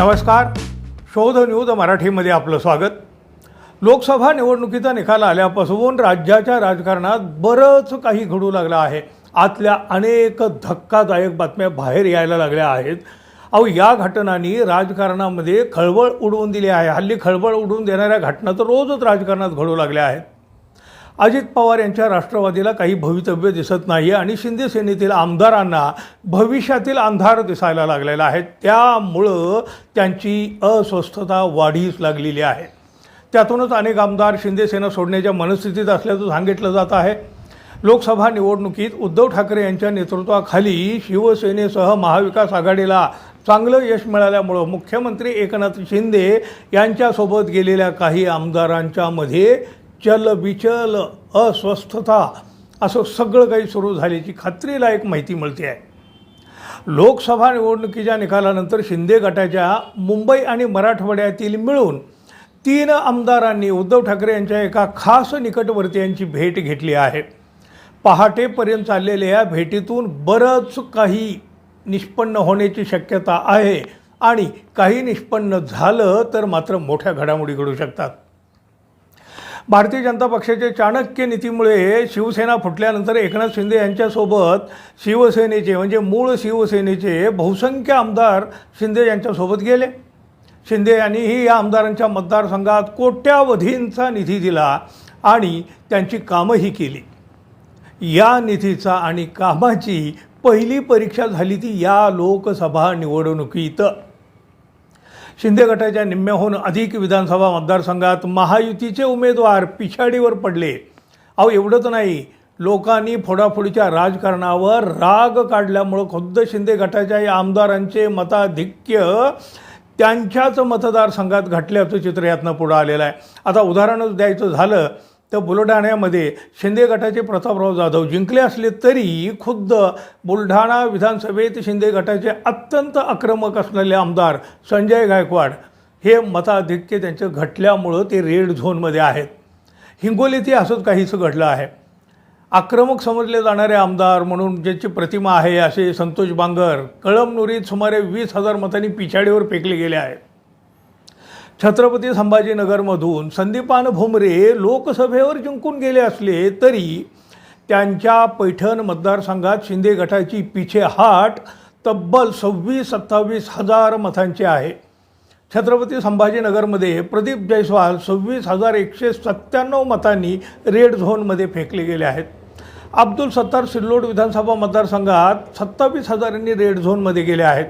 नमस्कार. शोध न्यूज मराठीमध्ये आपलं स्वागत. लोकसभा निवडणुकीचा निकाल आल्यापासून राज्याच्या राजकारणात बरंच काही घडू लागलं आहे. आतल्या अनेक धक्कादायक बातम्या बाहेर यायला लागल्या आहेत. अहो या घटनांनी राजकारणामध्ये खळबळ उडवून दिली आहे. हल्ली खळबळ उडवून देणाऱ्या घटना तर रोजच राजकारणात घडू लागल्या आहेत. अजित पवार यांच्या राष्ट्रवादीला काही भवितव्य दिसत नाही आणि शिंदे सेनेतील आमदारांना भविष्यातील अंधार दिसायला लागलेला आहे. त्यामुळं त्यांची अस्वस्थता वाढीस लागलेली आहे. त्यातूनच अनेक आमदार शिंदे सेना सोडण्याच्या मनस्थितीत असल्याचं सांगितलं जात आहे. लोकसभा निवडणुकीत उद्धव ठाकरे यांच्या नेतृत्वाखाली शिवसेनेसह महाविकास आघाडीला चांगलं यश मिळाल्यामुळं मुख्यमंत्री एकनाथ शिंदे यांच्यासोबत गेलेल्या काही आमदारांच्यामध्ये चल विचल अस्वस्थता असं सगळं काही सुरू झाल्याची खात्रीलायक माहिती मिळते आहे. लोकसभा निवडणुकीच्या निकालानंतर शिंदे गटाच्या मुंबई आणि मराठवाड्यातील मिळून तीन आमदारांनी उद्धव ठाकरे यांच्या एका खास निकटवर्तीयांची भेट घेतली आहे. पहाटेपर्यंत चाललेल्या या भेटीतून बरंच काही निष्पन्न होण्याची शक्यता आहे आणि काही निष्पन्न झालं तर मात्र मोठ्या घडामोडी घडू शकतात. भारतीय जनता पक्षाच्या चाणक्य नीतीमुळे शिवसेना फुटल्यानंतर एकनाथ शिंदे यांच्यासोबत शिवसेनेचे म्हणजे मूळ शिवसेनेचे बहुसंख्य आमदार शिंदे यांच्यासोबत गेले. शिंदे यांनीही या आमदारांच्या मतदारसंघात कोट्यावधींचा निधी दिला आणि त्यांची कामंही केली. या निधीचा आणि कामाची पहिली परीक्षा झाली ती या लोकसभा निवडणुकीत. शिंदे गटाच्या निम्म्याहून अधिक विधानसभा मतदारसंघात महायुतीचे उमेदवार पिछाडीवर पडले. अहो एवढंच नाही. लोकांनी फोडाफोडीच्या राजकारणावर राग काढल्यामुळं खुद्द शिंदे गटाच्या या आमदारांचे मताधिक्य त्यांच्याच मतदारसंघात घटल्याचं चित्र यातनं पुढं आलेलं आहे. आता उदाहरणच द्यायचं झालं तर बुलढाण्यामध्ये शिंदे गटाचे प्रतापराव जाधव जिंकले असले तरी खुद्द बुलढाणा विधानसभेत शिंदे गटाचे अत्यंत आक्रमक असलेले आमदार संजय गायकवाड हे मताधिक्य त्यांचं घटल्यामुळं ते रेड झोनमध्ये आहेत. हिंगोलीतही असंच काहीसं घडलं आहे. आक्रमक समजले जाणारे आमदार म्हणून ज्याची प्रतिमा आहे असे संतोष बांगर कळमनुरीत सुमारे वीस हजार मतांनी पिछाडीवर फेकले गेले आहेत. छत्रपती संभाजीनगरमधून संदीपान भुमरे लोकसभेवर जिंकून गेले असले तरी त्यांच्या पैठण मतदारसंघात शिंदे गटाची पिछेहाट तब्बल सव्वीस सत्तावीस हजार मतांची आहे. छत्रपती संभाजीनगरमध्ये प्रदीप जयस्वाल सव्वीस हजार एकशे सत्त्याण्णव मतांनी रेड झोनमध्ये फेकले गेले आहेत. अब्दुल सत्तार सिल्लोड विधानसभा मतदारसंघात सत्तावीस हजारांनी रेड झोनमध्ये गेले आहेत.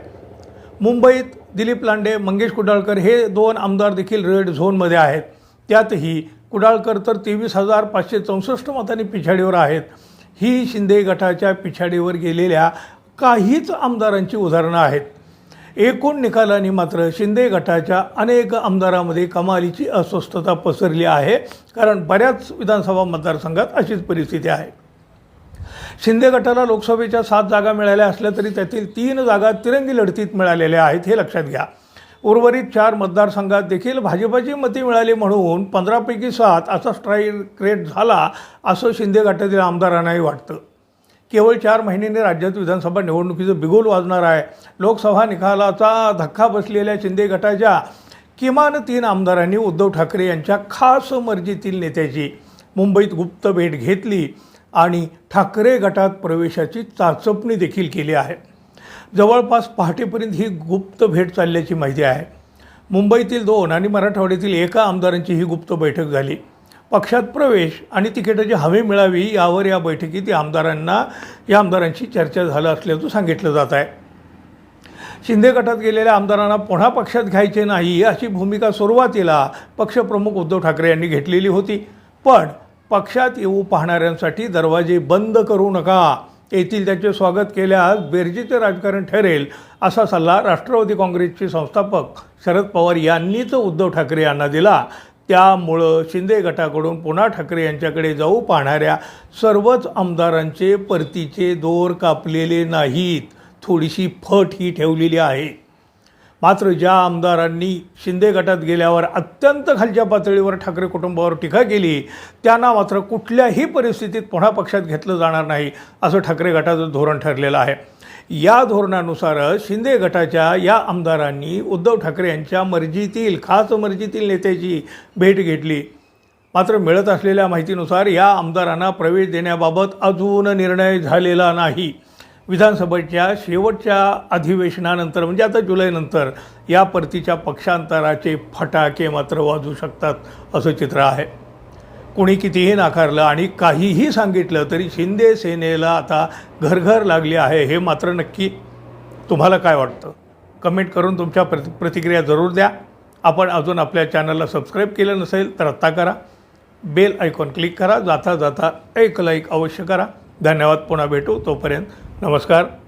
मुंबईत दिलीप लांडे मंगेश कुडाळकर हे दोन आमदार देखील रेड झोनमध्ये आहेत. त्यातही कुडाळकर तर तेवीस हजार पाचशे चौसष्ट मतांनी पिछाडीवर आहेत. ही शिंदे गटाच्या पिछाडीवर गेलेल्या काहीच आमदारांची उदाहरणं आहेत. एकूण निकालांनी मात्र शिंदे गटाच्या अनेक आमदारांमध्ये कमालीची अस्वस्थता पसरली आहे. कारण बऱ्याच विधानसभा मतदारसंघात अशीच परिस्थिती आहे. शिंदे गटाला लोकसभेच्या सात जागा मिळाल्या असल्या तरी त्यातील तीन जागा तिरंगी लढतीत मिळालेल्या आहेत हे लक्षात घ्या. उर्वरित चार मतदारसंघात देखील भाजपाची मते मिळाली म्हणून पंधरापैकी सात असा स्ट्राईक रेट झाला असं शिंदे गटातील आमदारांनाही वाटतं. केवळ चार महिन्यांनी राज्यात विधानसभा निवडणुकीचं बिगुल वाजणार आहे. लोकसभा निकालाचा धक्का बसलेल्या शिंदे गटाच्या किमान तीन आमदारांनी उद्धव ठाकरे यांच्या खास मर्जीतील नेत्याची मुंबईत गुप्त भेट घेतली. आणि ठाकरे गटात प्रवेशाची चाचपणी देखील केली आहे. जवळपास पहाटेपर्यंत ही गुप्त भेट चालल्याची माहिती आहे. मुंबईतील दोन आणि मराठवाड्यातील एका आमदारांची ही गुप्त बैठक झाली. पक्षात प्रवेश आणि तिकिटाची हमी मिळावी यावर या बैठकीत या आमदारांना या आमदारांशी चर्चा झालं असल्याचं सांगितलं जात आहे. शिंदे गटात गेलेल्या आमदारांना पुन्हा पक्षात घ्यायचे नाही अशी भूमिका सुरुवातीला पक्षप्रमुख उद्धव ठाकरे यांनी घेतलेली होती. पण पक्षात येऊ पाहणाऱ्यांसाठी दरवाजे बंद करू नका. येथील त्याचे स्वागत केल्यास बेरजेचे राजकारण ठरेल असा सल्ला राष्ट्रवादी काँग्रेसचे संस्थापक शरद पवार यांनीच उद्धव ठाकरे यांना दिला. त्यामुळं शिंदे गटाकडून पुन्हा ठाकरे यांच्याकडे जाऊ पाहणाऱ्या सर्वच आमदारांचे परतीचे दोर कापलेले नाहीत. थोडीशी फट ही ठेवलेली आहे. मात्र ज्या आमदारांनी शिंदे गटात गेल्यावर अत्यंत खालच्या पातळीवर ठाकरे कुटुंबावर टीका केली त्यांना मात्र कुठल्याही परिस्थितीत पुन्हा पक्षात घेतलं जाणार नाही असं ठाकरे गटाचं धोरण ठरलेलं आहे. या धोरणानुसारच शिंदे गटाच्या या आमदारांनी उद्धव ठाकरे यांच्या मर्जीतील खास मर्जीतील नेत्याची भेट घेतली. मात्र मिळत असलेल्या माहितीनुसार या आमदारांना प्रवेश देण्याबाबत अजून निर्णय झालेला नाही. विधानसभेच्या शेवटच्या अधिवेशनानंतर म्हणजे आता जुलैनंतर या परतीच्या पक्षांतराचे फटाके मात्र वाजू शकतात असं चित्र आहे. कुणी कितीही नाकारलं आणि काहीही सांगितलं तरी शिंदे सेनेला आता घरघर लागली आहे हे मात्र नक्की तुम्हाला काय वाटतं? कमेंट करून तुमच्या प्रति प्रतिक्रिया जरूर द्या. आपण अजून आपल्या चॅनलला सबस्क्राईब केलं नसेल तर आत्ता करा. बेल आयकॉन क्लिक करा. जाता जाता एक लाईक अवश्य करा. धन्यवाद. पुन्हा भेटू. तोपर्यंत नमस्कार.